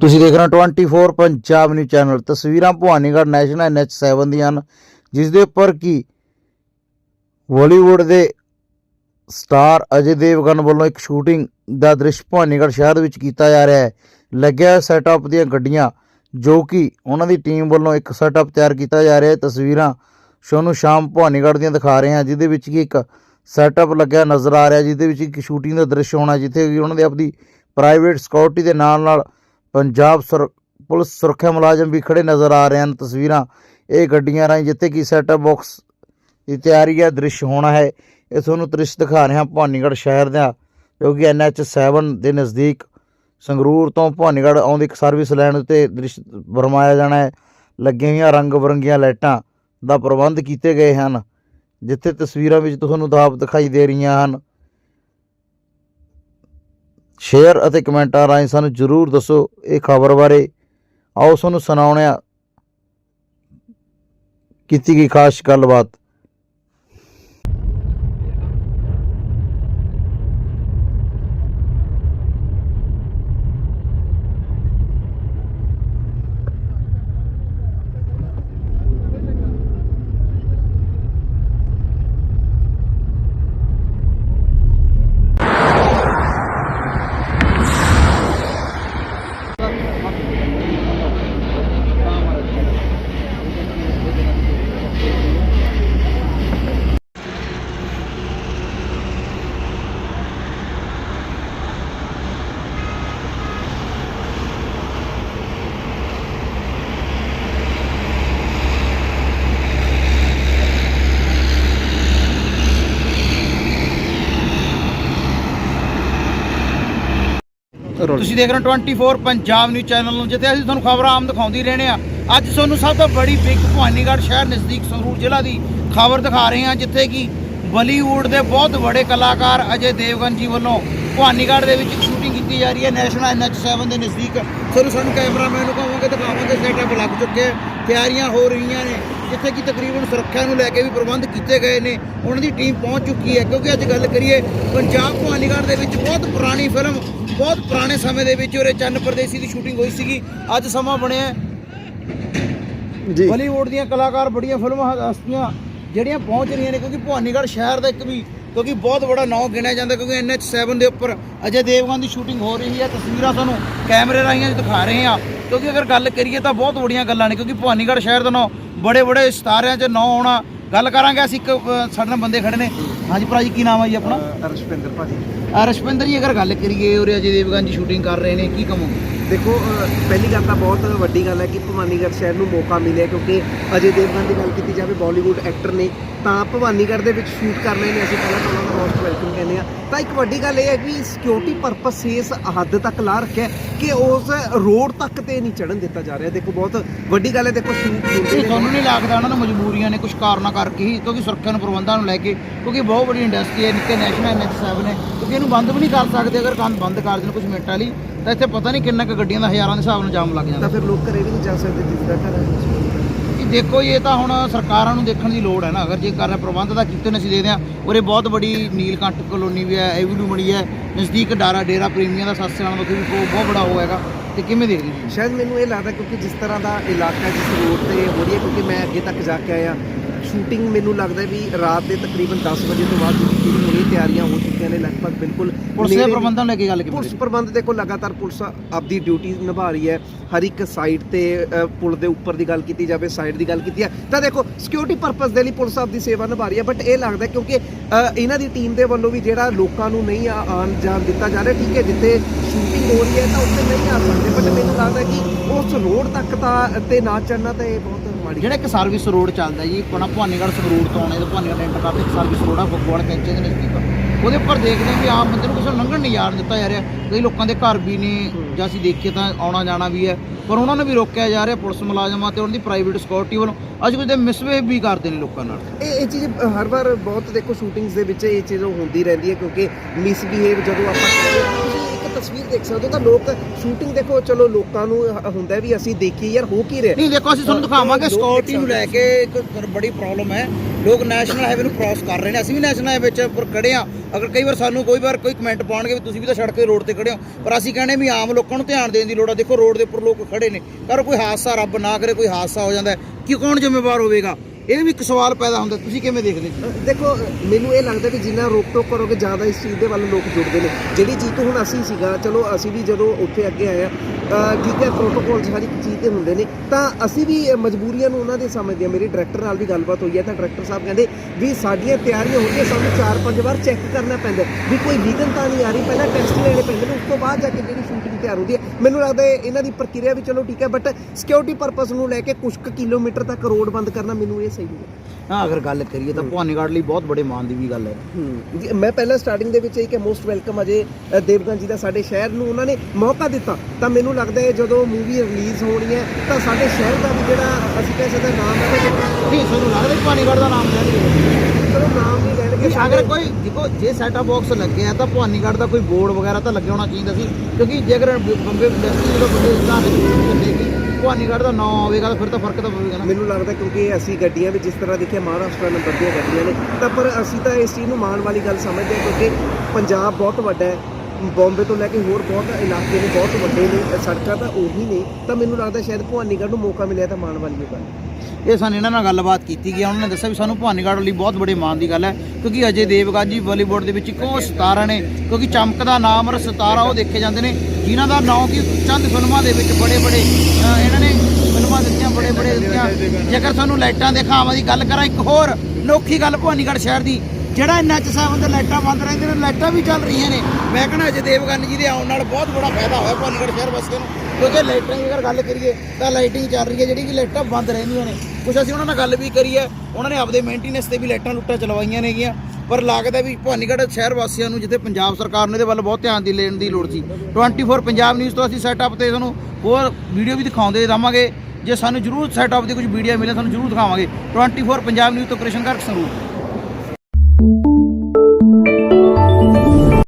ਤੁਸੀਂ ਦੇਖ ਰਹੇ ਹੋ 24 ਪੰਜਾਬ ਨਿਊਜ਼ ਚੈਨਲ ਤਸਵੀਰਾਂ ਭਵਾਨੀਗੜ੍ਹ ਨੈਸ਼ਨਲ ਐਨਐਚ 7 ਦੀਆਂ ਹਨ ਜਿਸ ਦੇ ਉੱਪਰ ਕੀ ਬਾਲੀਵੁੱਡ ਦੇ ਸਟਾਰ ਅਜੇ ਦੇਵਗਨ ਵੱਲੋਂ ਇੱਕ ਸ਼ੂਟਿੰਗ ਦਾ ਦ੍ਰਿਸ਼ ਭਵਾਨੀਗੜ੍ਹ ਸ਼ਹਿਰ ਵਿੱਚ ਕੀਤਾ ਜਾ ਰਿਹਾ ਹੈ। ਲੱਗਿਆ ਸੈਟਅਪ ਦੀਆਂ ਗੱਡੀਆਂ, ਜੋ ਕਿ ਉਹਨਾਂ ਦੀ ਟੀਮ ਵੱਲੋਂ ਇੱਕ ਸੈਟਅਪ ਤਿਆਰ ਕੀਤਾ ਜਾ ਰਿਹਾ ਹੈ। ਤਸਵੀਰਾਂ ਤੁਹਾਨੂੰ ਸ਼ਾਮ ਭਵਾਨੀਗੜ੍ਹ ਦੀਆਂ ਦਿਖਾ ਰਹੇ ਹਾਂ, ਜਿਹਦੇ ਵਿੱਚ ਕਿ ਇੱਕ ਸੈਟਅਪ ਲੱਗਿਆ ਨਜ਼ਰ ਆ ਰਿਹਾ, ਜਿਹਦੇ ਵਿੱਚ ਇੱਕ ਸ਼ੂਟਿੰਗ ਦਾ ਦ੍ਰਿਸ਼ ਹੋਣਾ, ਜਿੱਥੇ ਕਿ ਉਹਨਾਂ ਦੇ ਆਪਣੀ ਪ੍ਰਾਈਵੇਟ ਸਿਕਿਉਰਿਟੀ ਦੇ ਨਾਲ ਨਾਲ ਪੰਜਾਬ ਸੁਰ, ਪੁਲਿਸ ਸੁਰੱਖਿਆ ਮੁਲਾਜ਼ਮ ਵੀ ਖੜੇ ਨਜ਼ਰ ਆ ਰਹੇ ਹਨ। ਤਸਵੀਰਾਂ ਇਹ ਗੱਡੀਆਂ ਰਾਹੀਂ, ਜਿੱਥੇ ਕਿ ਸੈਟਅਪ ਬਾਕਸ ਦੀ ਤਿਆਰੀ ਹੈ, ਦ੍ਰਿਸ਼ ਹੋਣਾ ਹੈ। ਇਹ ਤੁਹਾਨੂੰ ਦ੍ਰਿਸ਼ ਦਿਖਾ ਰਹੇ ਹਾਂ ਭਵਾਨੀਗੜ੍ਹ ਸ਼ਹਿਰ ਦਾ, ਜੋ ਕਿ ਐਨਐਚ 7 ਦੇ ਨਜ਼ਦੀਕ ਸੰਗਰੂਰ ਤੋਂ ਭਵਾਨੀਗੜ੍ਹ ਆਉਂਦੀ ਇੱਕ ਸਰਵਿਸ ਲੈਣ ਉੱਤੇ ਦ੍ਰਿਸ਼ ਬਰਮਾਇਆ ਜਾਣਾ ਹੈ। ਲੱਗੀਆਂ ਹੋਈਆਂ ਰੰਗ ਬਰੰਗੀਆਂ ਲਾਈਟਾਂ ਦਾ ਪ੍ਰਬੰਧ ਕੀਤੇ ਗਏ ਹਨ, ਜਿੱਥੇ ਤਸਵੀਰਾਂ ਵਿੱਚ ਤੁਹਾਨੂੰ ਦਾਬ ਦਿਖਾਈ ਦੇ ਰਹੀਆਂ ਹਨ। ਸ਼ੇਅਰ ਅਤੇ ਕਮੈਂਟਾਂ ਰਾਹੀਂ ਸਾਨੂੰ ਜਰੂਰ ਦੱਸੋ ਇਹ ਖਬਰ ਬਾਰੇ। ਆਓ ਤੁਹਾਨੂੰ ਸੁਣਾਉਂਦੇ ਕੀਤੀ ਗਈ ਖਾਸ ਗੱਲਬਾਤ। ਤੁਸੀਂ ਦੇਖ ਰਹੇ ਹੋ 24 ਪੰਜਾਬ ਨਿਊਜ਼ ਚੈਨਲ ਨੂੰ, ਜਿੱਥੇ ਅਸੀਂ ਤੁਹਾਨੂੰ ਖਬਰਾਂ ਆਮ ਦਿਖਾਉਂਦੀ ਰਹਿੰਦੇ ਆ ਅੱਜ ਤੁਹਾਨੂੰ ਸਭ ਤੋਂ ਬੜੀ ਬਿਗ ਭਵਾਨੀਗੜ੍ਹ ਸ਼ਹਿਰ ਨਜ਼ਦੀਕ ਸੰਗਰੂਰ ਜ਼ਿਲ੍ਹਾ ਦੀ ਖਬਰ ਦਿਖਾ ਰਹੇ ਹਾਂ, ਜਿੱਥੇ ਕਿ ਬਾਲੀਵੁੱਡ ਦੇ ਬਹੁਤ ਵੱਡੇ ਕਲਾਕਾਰ ਅਜੇ ਦੇਵਗਨ ਜੀ ਵੱਲੋਂ ਭਵਾਨੀਗੜ੍ਹ ਦੇ ਵਿੱਚ ਸ਼ੂਟਿੰਗ ਕੀਤੀ ਜਾ ਰਹੀ ਹੈ ਨੈਸ਼ਨਲ ਐਨਐਚ 7 ਦੇ ਨਜ਼ਦੀਕ। ਤੁਹਾਨੂੰ ਸਾਨੂੰ ਕੈਮਰਾਮੈਨ ਨੂੰ ਕਹਾਂਗੇ, ਦਿਖਾਵਾਂਗੇ ਸੈਟਅਪ ਲੱਗ ਚੁੱਕੇ ਤਿਆਰੀਆਂ ਹੋ ਰਹੀਆਂ ਨੇ ਜਿੱਥੇ ਕਿ ਤਕਰੀਬਨ ਸੁਰੱਖਿਆ ਨੂੰ ਲੈ ਕੇ ਵੀ ਪ੍ਰਬੰਧ ਕੀਤੇ ਗਏ ਨੇ ਉਹਨਾਂ ਦੀ ਟੀਮ ਪਹੁੰਚ ਚੁੱਕੀ ਹੈ। ਕਿਉਂਕਿ ਅੱਜ ਗੱਲ ਕਰੀਏ ਪੰਜਾਬ ਭਵਾਨੀਗੜ੍ਹ ਦੇ ਵਿੱਚ ਬਹੁਤ ਪੁਰਾਣੀ ਫਿਲਮ ਬਹੁਤ ਪੁਰਾਣੇ ਸਮੇਂ ਦੇ ਵਿੱਚ ਉਰੇ ਚੰਨ ਪਰਦੇਸੀ ਦੀ ਸ਼ੂਟਿੰਗ ਹੋਈ ਸੀਗੀ। ਅੱਜ ਸਮਾਂ ਬਣਿਆ ਜੀ। ਬਾਲੀਵੁੱਡ ਦੀਆਂ ਕਲਾਕਾਰ ਬੜੀਆਂ ਫਿਲਮਾਂ ਹਸਤੀਆਂ ਜਿਹੜੀਆਂ ਪਹੁੰਚ ਰਹੀਆਂ ਨੇ ਕਿਉਂਕਿ ਭਵਾਨੀਗੜ੍ਹ ਸ਼ਹਿਰ ਦਾ ਇੱਕ ਵੀ ਕਿਉਂਕਿ ਬਹੁਤ ਵੱਡਾ ਨਾਂ ਗਿਣਿਆ ਜਾਂਦਾ ਕਿਉਂਕਿ NH7 ਦੇ ਉੱਪਰ ਅਜੇ ਦੇਵਗਨ ਦੀ ਸ਼ੂਟਿੰਗ ਹੋ ਰਹੀ ਹੈ। ਤਸਵੀਰਾਂ ਤੁਹਾਨੂੰ ਕੈਮਰੇ ਰਾਹੀਂ ਦਿਖਾ ਰਹੇ ਹਾਂ। ਕਿਉਂਕਿ ਅਗਰ ਗੱਲ ਕਰੀਏ ਤਾਂ ਬਹੁਤ ਵੱਡੀਆਂ ਗੱਲਾਂ ਨੇ, ਕਿਉਂਕਿ ਭਵਾਨੀਗੜ੍ਹ ਸ਼ਹਿਰ ਦਾ ਨਾਂ ਬੜੇ ਬੜੇ ਸਿਤਾਰਿਆਂ 'ਚ ਨਾਂ ਆਉਣਾ। ਗੱਲ ਕਰਾਂਗੇ ਅਸੀਂ ਇੱਕ ਸਾਡੇ ਨਾਲ ਬੰਦੇ ਖੜੇ ਨੇ। ਹਾਂਜੀ ਭਰਾ ਜੀ, ਕੀ ਨਾਮ ਹੈ ਜੀ ਆਪਣਾ? ਅਰਸ਼ਪਿੰਦਰ ਭਾਜੀ। ਰਸ਼ਪਿੰਦਰ ਜੀ ਅਗਰ ਗੱਲ ਕਰੀਏ ਉਰੇ ਅਜੇ ਦੇਵਗਨ ਜੀ ਸ਼ੂਟਿੰਗ ਕਰ ਰਹੇ ਨੇ ਕੀ ਕਹੋਗੇ? ਦੇਖੋ ਅ, ਪਹਿਲੀ ਗੱਲ ਤਾਂ ਬਹੁਤ ਵੱਡੀ ਗੱਲ ਹੈ ਕਿ ਭਵਾਨੀਗੜ੍ਹ ਸ਼ਹਿਰ ਨੂੰ ਮੌਕਾ ਮਿਲਿਆ ਕਿਉਂਕਿ ਅਜੇ ਦੇਵਗਨ ਦੀ ਗੱਲ ਕੀਤੀ ਜਾਵੇ ਬਾਲੀਵੁੱਡ ਐਕਟਰ ਨੇ ਤਾਂ ਭਵਾਨੀਗੜ੍ਹ ਦੇ ਵਿੱਚ ਸ਼ੂਟ ਕਰਨੇ ਨੇ। ਅਸੀਂ ਪਹਿਲਾਂ ਤਾਂ ਉਹਨਾਂ ਦਾ ਮੋਸਟ ਵੈਲਕਮ ਕਹਿੰਦੇ ਆ ਤਾਂ ਇੱਕ ਵੱਡੀ ਗੱਲ ਇਹ ਹੈ ਕਿ ਸਿਕਿਉਰਿਟੀ ਪਰਪਸ ਇਸ ਹੱਦ ਤੱਕ ਲਾ ਰੱਖਿਆ ਹੈ ਕਿ ਉਸ ਰੋਡ ਤੱਕ ਤੇ ਨਹੀਂ ਚੜਨ ਦਿੱਤਾ ਜਾ ਰਿਹਾ। ਦੇਖੋ ਬਹੁਤ ਵੱਡੀ ਗੱਲ ਹੈ। ਦੇਖੋ ਸ਼ੂਟ ਹੁੰਦੇ ਇਹ ਨੇ ਤੁਹਾਨੂੰ ਨਹੀਂ ਲੱਗਦਾ ਉਹਨਾਂ ਨੂੰ ਮਜਬੂਰੀਆਂ ਨੇ ਕੁਝ ਕਾਰਨਾਂ ਕਰਕੇ ਹੀ ਕਿਉਂਕਿ ਸੁਰੱਖਿਆ ਨੂੰ ਪ੍ਰਬੰਧਾਂ ਨੂੰ ਲੈ ਕੇ ਕਿਉਂਕਿ ਬਹੁਤ ਵੱਡੀ ਇੰਡਸਟਰੀ ਹੈ ਨਿੱਕੇ ਨੈਸ਼ਨਲ ਐਨਐਚ7 ਨੇ ਕਿਉਂਕਿ ਇਹਨੂੰ ਬੰਦ ਵੀ ਨਹੀਂ ਕਰ ਸਕਦੇ ਅਗਰ ਕੰਮ ਬੰਦ ਕਰ ਦੇਣ ਕੁਝ ਮਿੰਟਾਂ ਲਈ ਤਾਂ ਇੱਥੇ ਪਤਾ ਨਹੀਂ ਕਿੰਨਾ ਕੁ ਗੱਡੀਆਂ ਦਾ ਹਜ਼ਾਰਾਂ ਦੇ ਹਿਸਾਬ ਨਾਲ ਜਾਮ ਲੱਗ ਜਾਂਦਾ। ਤਾਂ ਫਿਰ ਲੋਕ ਘਰੇ ਵੀ ਨਹੀਂ ਜਾ ਸਕਦੇ ਜਿਸ ਦਾ ਘਰ ਹੈ ਕਿ ਦੇਖੋ ਜੀ, ਇਹ ਤਾਂ ਹੁਣ ਸਰਕਾਰਾਂ ਨੂੰ ਦੇਖਣ ਦੀ ਲੋੜ ਹੈ ਨਾ। ਅਗਰ ਜੇ ਕਰ ਰਿਹਾ ਪ੍ਰਬੰਧ ਤਾਂ ਕੀਤੇ ਨੇ ਅਸੀਂ ਦੇਖਦੇ ਹਾਂ। ਉਰੇ ਬਹੁਤ ਵੱਡੀ ਨੀਲਕੰਠ ਕਲੋਨੀ ਵੀ ਹੈ ਐਵੀਨਿਊ ਬਣੀ ਹੈ। ਨਜ਼ਦੀਕ ਡਾਰਾ ਡੇਰਾ ਪ੍ਰੇਮੀਆਂ ਦਾ ਸੱਸੇ ਵਾਲਾ ਉੱਥੇ ਵੀ ਬਹੁਤ ਬਹੁਤ ਬੜਾ ਹੋਏਗਾ ਤੇ ਕਿਵੇਂ ਦੇਖਦੇ ਜੀ? ਸ਼ਾਇਦ ਮੈਨੂੰ ਇਹ ਲੱਗਦਾ ਕਿਉਂਕਿ ਜਿਸ ਤਰ੍ਹਾਂ ਦਾ ਇਲਾਕਾ ਜਿਸ ਰੋਡ ਤੇ ਹੋ ਰਹੀ ਹੈ ਕਿਉਂਕਿ ਮੈਂ ਅੱਗੇ ਤੱਕ ਜਾ ਕੇ ਆਇਆ ਸ਼ੂਟਿੰਗ ਮੈਨੂੰ ਲੱਗਦਾ ਵੀ ਰਾਤ ਦੇ ਤਕਰੀਬਨ 10 ਵਜੇ ਤੋਂ ਬਾਅਦ ਜਿਹੜੀ ਸ਼ੂਟਿੰਗ ਹੋਣੀ ਤਿਆਰੀਆਂ ਹੋ ਚੁੱਕੀਆਂ ਨੇ ਲਗਭਗ ਬਿਲਕੁਲ ਪੁਲਿਸ ਦੇ ਨੇੜੇ- ਪ੍ਰਬੰਧਾਂ ਨੂੰ ਲੈ ਕੇ ਗੱਲ ਪੁਲਿਸ ਕਿਵੇਂ ਪ੍ਰਬੰਧ ਦੇਖੋ ਲਗਾਤਾਰ ਪੁਲਿਸ ਆਪਦੀ ਡਿਊਟੀ ਨਿਭਾ ਰਹੀ ਹੈ। ਹਰ ਇੱਕ ਸਾਈਡ ਤੇ ਪੁਲ ਦੇ ਉੱਪਰ ਦੀ ਗੱਲ ਕੀਤੀ ਜਾਵੇ ਸਾਈਡ ਦੀ ਗੱਲ ਕੀਤੀ ਹੈ। ਤਾਂ ਦੇਖੋ ਸਿਕਿਉਰਿਟੀ ਪਰਪਸ ਦੇ ਲਈ ਪੁਲਿਸ ਆਪਦੀ ਸੇਵਾ ਨਿਭਾ ਰਹੀ ਹੈ ਬਟ ਇਹ ਲੱਗਦਾ ਕਿਉਂਕਿ ਇਹਨਾਂ ਦੀ ਟੀਮ ਦੇ ਵੱਲੋਂ ਵੀ ਜਿਹੜਾ ਲੋਕਾਂ ਨੂੰ ਨਹੀਂ ਆ- ਆਉਣ ਜਾਣ ਦਿੱਤਾ ਜਾ ਰਿਹਾ ਠੀਕ ਹੈ ਜਿੱਥੇ ਸ਼ੂਟਿੰਗ ਹੋ ਰਹੀ ਹੈ ਤਾਂ ਉੱਥੇ ਨਹੀਂ ਆ ਸਕਦੇ। ਬਟ ਮੈਨੂੰ ਲੱਗਦਾ ਕਿ ਉਸ ਰੋਡ ਤੱਕ ਤਾਂ ਤੇ ਨਾ ਚੜਨਾ ਤਾਂ ਇਹ ਬਹੁਤ ਜਿਹੜਾ ਇੱਕ ਸਰਵਿਸ ਰੋਡ ਚੱਲਦਾ ਜੀ ਪਣਾ ਭਵਾਨੀਗੜ੍ਹ ਸੰਗਰੂਰ ਤੋਂ ਆਉਣੇ ਤੇ ਭਵਾਨੀਗੜ੍ਹ ਐਂਟਰ ਕਰਦੇ ਇੱਕ ਸਰਵਿਸ ਰੋਡ ਆ, ਫਗਵਾੜ ਕੈਂਚੇ ਦੇ ਨਜ਼ਦੀਕ ਉਹਦੇ ਉੱਪਰ ਦੇਖਦੇ ਹਾਂ ਵੀ ਆਮ ਬੰਦੇ ਨੂੰ ਕਿਸੇ ਲੰਘਣ ਨਹੀਂ ਯਾਰ ਦਿੱਤਾ ਜਾ ਰਿਹਾ। ਕਈ ਲੋਕਾਂ ਦੇ ਘਰ ਵੀ ਨੇ, ਜਾਂ ਅਸੀਂ ਦੇਖੀਏ ਤਾਂ ਆਉਣਾ ਜਾਣਾ ਵੀ ਹੈ। ਪਰ ਉਹਨਾਂ ਨੂੰ ਵੀ ਰੋਕਿਆ ਜਾ ਰਿਹਾ ਪੁਲਿਸ ਮੁਲਾਜ਼ਮਾਂ ਤੇ, ਉਹਨਾਂ ਦੀ ਪ੍ਰਾਈਵੇਟ ਸਿਕਿਉਰਿਟੀ ਵੱਲੋਂ। ਅੱਜ ਕੁਝ ਦੇ ਮਿਸਬਿਹੇਵ ਵੀ ਕਰਦੇ ਨੇ ਲੋਕਾਂ ਨਾਲ। ਇਹ ਇਹ ਚੀਜ਼ ਹਰ ਵਾਰ ਬਹੁਤ ਦੇਖੋ ਸ਼ੂਟਿੰਗਸ ਦੇ ਵਿੱਚ ਇਹ ਚੀਜ਼ ਹੁੰਦੀ ਰਹਿੰਦੀ ਹੈ, ਕਿਉਂਕਿ ਮਿਸਬਿਹੇਵ ਜਦੋਂ ਆਪਾਂ ਤਸਵੀਰ ਦੇਖ ਸਕਦੇ ਹੋ ਤਾਂ ਲੋਕ ਸ਼ੂਟਿੰਗ ਦੇਖੋ ਚਲੋ ਲੋਕਾਂ ਨੂੰ ਹੁੰਦਾ ਵੀ ਅਸੀਂ ਦੇਖੀਏ ਯਾਰ ਹੋ ਕੀ ਰਿਹਾ? ਨਹੀਂ ਦੇਖੋ ਅਸੀਂ ਤੁਹਾਨੂੰ ਤਾਂ ਦਿਖਾਵਾਂਗੇ ਸਿਕਿਉਰਿਟੀ ਨੂੰ ਦੇਖ ਲੈ ਕੇ ਇੱਕ ਬੜੀ ਪ੍ਰੋਬਲਮ ਹੈ। ਲੋਕ ਨੈਸ਼ਨਲ ਹਾਈਵੇ ਨੂੰ ਕ੍ਰਾਸ ਕਰ ਰਹੇ ਨੇ। ਅਸੀਂ ਵੀ ਨੈਸ਼ਨਲ ਹਾਈਵੇ ਵਿੱਚ ਉੱਪਰ ਖੜੇ ਆ ਅਗਰ ਕਈ ਵਾਰ ਸਾਨੂੰ ਕੋਈ ਵਾਰ ਕੋਈ ਕਮੈਂਟ ਪਾਉਣਗੇ ਵੀ ਤੁਸੀਂ ਵੀ ਤਾਂ ਸੜਕ ਦੇ ਰੋਡ ਤੇ ਖੜੇ ਹੋ। ਪਰ ਅਸੀਂ ਕਹਿੰਦੇ ਵੀ ਆਮ ਲੋਕਾਂ ਨੂੰ ਧਿਆਨ ਦੇਣ ਦੀ ਲੋੜ ਆ। ਦੇਖੋ ਰੋਡ ਦੇ ਉੱਪਰ ਲੋਕ ਖੜੇ ਨੇ। ਪਰ ਕੋਈ ਹਾਦਸਾ ਰੱਬ ਨਾ ਕਰੇ ਕੋਈ ਹਾਦਸਾ ਹੋ ਜਾਂਦਾ ਕਿ ਕੌਣ ਜ਼ਿੰਮੇਵਾਰ ਹੋਵੇਗਾ? ਇਹਦੇ ਵੀ ਇੱਕ ਸਵਾਲ ਪੈਦਾ ਹੁੰਦਾ ਤੁਸੀਂ ਕਿਵੇਂ ਦੇਖਦੇ ਜੀ? ਦੇਖੋ ਮੈਨੂੰ ਇਹ ਲੱਗਦਾ ਕਿ ਜਿੰਨਾ ਰੋਕ ਟੋਕ ਕਰੋਗੇ ਜ਼ਿਆਦਾ ਇਸ ਚੀਜ਼ ਦੇ ਵੱਲ ਲੋਕ ਜੁੜਦੇ ਨੇ। ਜਿਹੜੀ ਚੀਜ਼ ਤੋਂ ਹੁਣ ਅਸੀਂ ਸੀਗਾ ਚਲੋ ਅਸੀਂ ਵੀ ਜਦੋਂ ਉੱਥੇ ਅੱਗੇ ਆਏ ਆ ਅ, ਠੀਕ ਹੈ ਪ੍ਰੋਟੋਕੋਲ ਹਰ ਇੱਕ ਚੀਜ਼ ਦੇ ਹੁੰਦੇ ਨੇ ਤਾਂ ਅਸੀਂ ਵੀ ਮਜਬੂਰੀਆਂ ਨੂੰ ਉਹਨਾਂ ਦੇ ਸਮਝਦੇ ਆ ਮੇਰੀ ਡਾਇਰੈਕਟਰ ਨਾਲ ਵੀ ਗੱਲਬਾਤ ਹੋਈ ਹੈ ਤਾਂ ਡਾਇਰੈਕਟਰ ਸਾਹਿਬ ਕਹਿੰਦੇ ਵੀ ਸਾਡੀਆਂ ਤਿਆਰੀਆਂ ਹੋ ਹੁੰਦੀਆਂ ਸਾਨੂੰ 4-5 ਵਾਰ ਚੈੱਕ ਕਰਨਾ ਪੈਂਦਾ ਵੀ ਕੋਈ ਵਿਘਨ ਤਾਂ ਨਹੀਂ ਆ ਰਹੀ ਪਹਿਲਾਂ ਟੈਸਟ ਲੈਣੇ ਪੈਂਦੇ ਨੇ ਉਸ ਤੋਂ ਬਾਅਦ ਜਾ ਕੇ ਜਿਹੜੀ ਸ਼ੂਟਿੰਗ ਤਿਆਰ ਹੁੰਦੀ ਹੈ। ਮੈਨੂੰ ਲੱਗਦਾ ਇਹਨਾਂ ਦੀ ਪ੍ਰਕਿਰਿਆ ਵੀ ਚਲੋ ਠੀਕ ਹੈ ਬਟ ਸਿਕਿਉਰਿਟੀ ਪਰਪਸ ਨੂੰ ਲੈ ਕੇ ਕੁਝ ਕੁ ਕਿਲੋਮੀਟਰ ਤੱਕ ਰੋਡ ਬੰਦ ਕਰਨਾ ਮੈਨੂੰ ਇਹ ਸਹੀ ਹੈ ਹਾਂ ਅਗਰ ਗੱਲ ਕਰੀਏ ਤਾਂ ਭਵਾਨੀਗੜ੍ਹ ਲਈ ਬਹੁਤ ਬੜੇ ਮਾਣ ਦੀ ਵੀ ਗੱਲ ਹੈ ਹੂੰ ਜੀ, ਮੈਂ ਪਹਿਲਾਂ ਸਟਾਰਟਿੰਗ ਦੇ ਵਿੱਚ ਇਹ ਕਿ ਮੋਸਟ ਵੈਲਕਮ ਅਜੇ ਅ, ਦੇਵਗਨ ਜੀ ਦਾ ਸਾਡੇ ਸ਼ਹਿਰ ਨੂੰ ਉਹਨਾਂ ਨੇ ਮੌਕਾ ਦਿੱਤਾ ਤਾਂ ਮੈਨੂੰ ਲੱਗਦਾ ਹੈ ਜਦੋਂ ਮੂਵੀ ਰਿਲੀਜ਼ ਹੋਣੀ ਹੈ ਤਾਂ ਸਾਡੇ ਸ਼ਹਿਰ ਦਾ ਵੀ ਜਿਹੜਾ ਅਸੀਂ ਕਹਿ ਸਕਦੇ ਹਾਂ ਨਾਮ ਹੈ ਨਹੀਂ ਤੁਹਾਨੂੰ ਲੱਗਦਾ ਭਵਾਨੀਗੜ੍ਹ ਦਾ ਨਾਮ ਲੈਣਗੇ ਚਲੋ ਨਾਮ ਨਹੀਂ ਲੈਣਗੇ ਕਿ ਅਗਰ ਕੋਈ ਦੇਖੋ ਜੇ ਸੈਟਅਪ ਬਾਕਸ ਲੱਗੇ ਆ ਤਾਂ ਭਵਾਨੀਗੜ੍ਹ ਦਾ ਕੋਈ ਬੋਰਡ ਵਗੈਰਾ ਤਾਂ ਲੱਗਿਆ ਹੋਣਾ ਚਾਹੀਦਾ ਸੀ ਕਿਉਂਕਿ ਜੇਕਰ ਬੰਬੇ ਇੰਡਸਟਰੀ ਜਦੋਂ ਬੰਦੇ ਇਦਾਂ ਚੱਲੇਗੀ ਭਵਾਨੀਗੜ੍ਹ ਦਾ ਨਾਂ ਆਵੇਗਾ ਤਾਂ ਫਿਰ ਤਾਂ ਫ਼ਰਕ ਤਾਂ ਪਵੇਗਾ ਨਾ। ਮੈਨੂੰ ਲੱਗਦਾ ਕਿਉਂਕਿ ਅਸੀਂ ਗੱਡੀਆਂ ਵੀ ਜਿਸ ਤਰ੍ਹਾਂ ਦੇਖਿਆ, ਮਹਾਰਾਸ਼ਟਰ ਨੰਬਰ ਦੀਆਂ ਗੱਡੀਆਂ ਨੇ, ਤਾਂ ਪਰ ਅਸੀਂ ਤਾਂ ਇਸ ਚੀਜ਼ ਨੂੰ ਮਾਣ ਵਾਲੀ ਗੱਲ ਸਮਝਦੇ ਹਾਂ ਕਿਉਂਕਿ ਪੰਜਾਬ ਬਹੁਤ ਵੱਡਾ ਹੈ, ਬੰਬੇ ਤੋਂ ਲੈ ਕੇ ਹੋਰ ਬਹੁਤ ਇਲਾਕੇ ਨੇ, ਬਹੁਤ ਵੱਡੇ ਨੇ, ਸੜਕਾਂ ਤਾਂ ਉਹੀ ਨੇ, ਤਾਂ ਮੈਨੂੰ ਲੱਗਦਾ ਸ਼ਾਇਦ ਭਵਾਨੀਗੜ੍ਹ ਨੂੰ ਮੌਕਾ ਮਿਲਿਆ ਤਾਂ ਮਾਣ ਵਾਲੀ ਉਹ ਗੱਲ ਇਹ ਸਾਨੂੰ ਇਹਨਾਂ ਨਾਲ ਗੱਲਬਾਤ ਕੀਤੀ ਗਈ ਉਹਨਾਂ ਨੇ ਦੱਸਿਆ ਵੀ ਸਾਨੂੰ ਭਵਾਨੀਗੜ੍ਹ ਲਈ ਬਹੁਤ ਬੜੇ ਮਾਣ ਦੀ ਗੱਲ ਹੈ, ਕਿਉਂਕਿ ਅਜੇ ਦੇਵਗਨ ਜੀ ਬਾਲੀਵੁੱਡ ਦੇ ਵਿੱਚ ਇੱਕ ਉਹ ਸਿਤਾਰਾ ਨੇ, ਕਿਉਂਕਿ ਚਮਕ ਦਾ ਨਾਮ ਔਰ ਸਿਤਾਰਾ ਉਹ ਦੇਖੇ ਜਾਂਦੇ ਨੇ, ਜਿਨ੍ਹਾਂ ਦਾ ਨਾਮ ਕਿ ਚੰਦ ਫਿਲਮਾਂ ਦੇ ਵਿੱਚ ਬੜੇ ਬੜੇ ਇਹਨਾਂ ਨੇ ਫਿਲਮਾਂ ਦਿੱਤੀਆਂ, ਬੜੇ ਬੜੇ ਦਿੱਤੀਆਂ। ਜੇਕਰ ਤੁਹਾਨੂੰ ਲਾਈਟਾਂ ਦੇ ਖਾਵਾਂ ਦੀ ਗੱਲ ਕਰਾਂ, ਇੱਕ ਹੋਰ ਅਨੋਖੀ ਗੱਲ ਭਵਾਨੀਗੜ੍ਹ ਸ਼ਹਿਰ ਦੀ ਜਿਹੜਾ ਐਨਐਚ7 ਤੇ ਲਾਈਟਾਂ ਬੰਦ ਰਹਿੰਦੀਆਂ ਨੇ, ਲਾਈਟਾਂ ਵੀ ਚੱਲ ਰਹੀਆਂ ਨੇ। ਮੈਂ ਕਹਿੰਦਾ ਅਜੇ ਦੇਵਗਨ ਜੀ ਦੇ ਆਉਣ ਨਾਲ ਬਹੁਤ ਬੜਾ ਫਾਇਦਾ ਹੋਇਆ ਭਾਨੀਗੜ੍ਹ ਸ਼ਹਿਰ ਵਾਸੀਆਂ ਨੂੰ। ਕਿਉਂਕਿ ਲਾਈਟਾਂ ਦੀ ਅਗਰ ਗੱਲ ਕਰੀਏ, ਤਾਂ ਲਾਈਟਿੰਗ ਚੱਲ ਰਹੀ ਹੈ, ਜਿਹੜੀ ਕਿ ਲਾਈਟਾਂ ਬੰਦ ਰਹਿੰਦੀਆਂ ਨੇ। ਕੁਝ ਅਸੀਂ ਉਹਨਾਂ ਨਾਲ ਗੱਲ ਵੀ ਕਰੀ ਹੈ, ਉਹਨਾਂ ਨੇ ਆਪਦੇ ਮੇਨਟੇਨੈਂਸ ਤੇ ਵੀ ਲਾਈਟਾਂ ਲੁੱਟਾਂ ਚਲਵਾਈਆਂ ਨੇਗੀਆਂ। ਪਰ ਲੱਗਦਾ ਵੀ ਭਾਨੀਗੜ੍ਹ ਸ਼ਹਿਰ ਵਾਸੀਆਂ ਨੂੰ, ਜਿੱਥੇ ਪੰਜਾਬ ਸਰਕਾਰ ਨੂੰ ਇਹਦੇ ਵੱਲ ਬਹੁਤ ਧਿਆਨ ਦੀ ਲੈਣ ਦੀ ਲੋੜ ਸੀ। 24 ਪੰਜਾਬ ਨਿਊਜ਼ ਤੋਂ ਅਸੀਂ ਸੈਟਅਪ ਤੇ ਤੁਹਾਨੂੰ ਹੋਰ ਵੀਡੀਓ ਵੀ ਦਿਖਾਉਂਦੇ ਰਹਾਂਗੇ। ਜੇ ਸਾਨੂੰ ਜਰੂਰ ਸੈਟਅਪ ਦੀ ਕੁਝ ਵੀਡੀਓ ਮਿਲੇ, ਤੁਹਾਨੂੰ ਜਰੂਰ ਦਿਖਾਵਾਂਗੇ। 24 ਪੰਜਾਬ ਨਿਊਜ਼ ਤੋਂ ਕ੍ਰਿਸ਼ਨ ਗਰਗ ਸੰਗਰੂਰ।